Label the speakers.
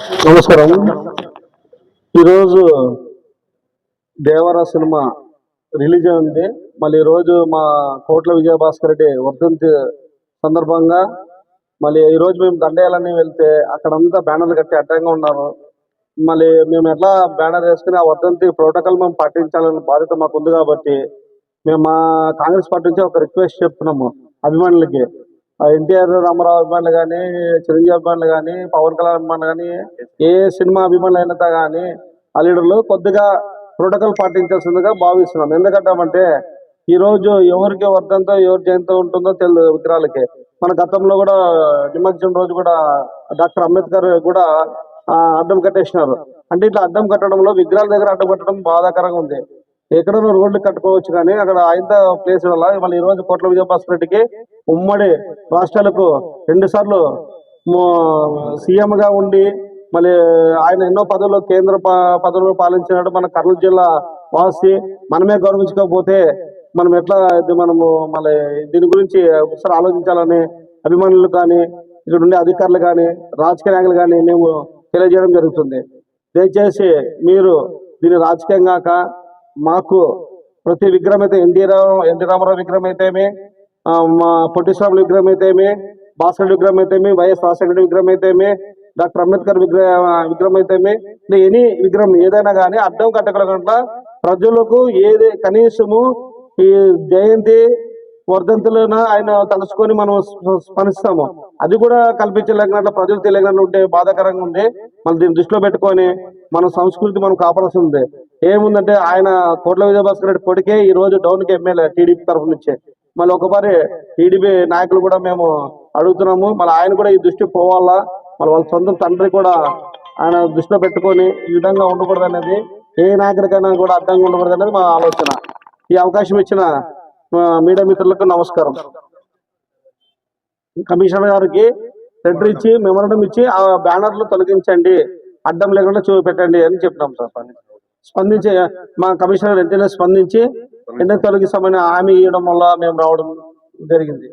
Speaker 1: నమస్కారం. ఈరోజు దేవర cinema release అయింది. మళ్ళీ ఈరోజు మా కోట్ల విజయభాస్కర్ రెడ్డి వర్ధంతి సందర్భంగా మళ్ళీ ఈరోజు మేము దండేయాలని వెళ్తే అక్కడంతా బ్యానర్లు కట్టి అడ్డంగా ఉన్నారు. మళ్ళీ మేము ఎట్లా బ్యానర్ వేసుకుని ఆ వర్ధంతి ప్రోటోకాల్ మేము పాటించాలనే బాధ్యత మాకు ఉంది కాబట్టి మేము మా కాంగ్రెస్ పార్టీ నుంచి ఒక రిక్వెస్ట్ చెప్తున్నాము అభిమానులకి. ఎన్టీఆర్ రామారావు అభిమానులు కానీ చిరంజీవి అభిమానులు కానీ పవన్ కళ్యాణ్ అభిమానులు కానీ ఏ సినిమా అభిమానులు అయినా కానీ ఆ లీడర్లు కొద్దిగా ప్రోటోకాల్ పాటించాల్సిందిగా భావిస్తున్నాం. ఎందుకంటామంటే ఈ రోజు ఎవరికి వర్ధంతో ఎవరి జయంతో ఉంటుందో తెలు విగ్రహాలకి. మన గతంలో కూడా నిమజ్జనం రోజు కూడా డాక్టర్ అంబేద్కర్ కూడా అడ్డం కట్టేసినారు. అంటే ఇట్లా అడ్డం కట్టడంలో విగ్రహాల దగ్గర అడ్డం కట్టడం బాధాకరంగా ఉంది. ఎక్కడో రోడ్లు కట్టుకోవచ్చు కానీ అక్కడ ఆయన ప్లేస్ వల్ల మళ్ళీ ఈ రోజు కోట్ల విజయభాస్కర్ రెడ్డికి ఉమ్మడి రాష్ట్రాలకు రెండు సార్లు సీఎం గా ఉండి మళ్ళీ ఆయన ఎన్నో పదవులు కేంద్ర ప- పదవులు పాలించినాడు. మన కర్నూలు జిల్లా వాసి మనమే గౌరవించకపోతే మనం ఎట్లా ఇది మనము మళ్ళీ దీని గురించి ఒకసారి ఆలోచించాలని అభిమానులు కానీ ఇక్కడ ఉండే అధికారులు కానీ రాజకీయ నాయకులు కానీ మేము తెలియజేయడం జరుగుతుంది. దయచేసి మీరు దీన్ని రాజకీయం కాక మాకు ప్రతి విగ్రహం అయితే ఎన్టీ రావు ఎన్టీ రామారావు విగ్రహం అయితేమి మా పొట్టి విగ్రహం అయితేమి భాస్కర్ విగ్రహం అయితేమి వైఎస్ రాజశేఖర విగ్రహం అయితేమి డాక్టర్ అంబేద్కర్ విగ్రహ విగ్రహం అయితేమి ఎనీ విగ్రహం ఏదైనా కానీ అడ్డం కట్టగలగకుండా ప్రజలకు ఏది కనీసము ఈ జయంతి వర్ధంతులను ఆయన తలుచుకొని మనం స్ప- స్మరిస్తాము అది కూడా కల్పించలేకుండా ప్రజలు తెలియకుండా ఉంటే బాధాకరంగా ఉంది మళ్ళీ దీన్ని దృష్టిలో పెట్టుకొని మన సంస్కృతి మనం కాపాడాల్సి ఉంది. ఏముందంటే ఆయన కోట్ల విజయభాస్కర్ రెడ్డి కొడుకే ఈ రోజు డౌన్కి ఎమ్మెల్యే టీడీపీ తరఫు నుంచి. మళ్ళీ ఒకసారి టీడీపీ నాయకులు కూడా మేము అడుగుతున్నాము. మళ్ళీ ఆయన కూడా ఈ దృష్టి పోవాలా? మళ్ళీ వాళ్ళ సొంత తండ్రి కూడా ఆయన దృష్టిలో పెట్టుకొని ఈ విధంగా ఉండకూడదు అనేది ఏ నాయకుడికైనా కూడా అడ్డంగా ఉండకూడదు అనేది మా ఆలోచన. ఈ అవకాశం ఇచ్చిన మీడియా మిత్రులకు నమస్కారం. కమిషనర్ గారికి లెటర్ ఇచ్చి మెమోరండం ఇచ్చి ఆ బ్యానర్లు తొలగించండి. అడ్డం లేకుండా చూపెట్టండి అని చెప్తాం సార్. స్పందించే మా కమిషనర్ వెంటనే స్పందించి వెంటనే తొలగిస్తామని హామీ ఇవ్వడం వల్ల మేము రావడం జరిగింది.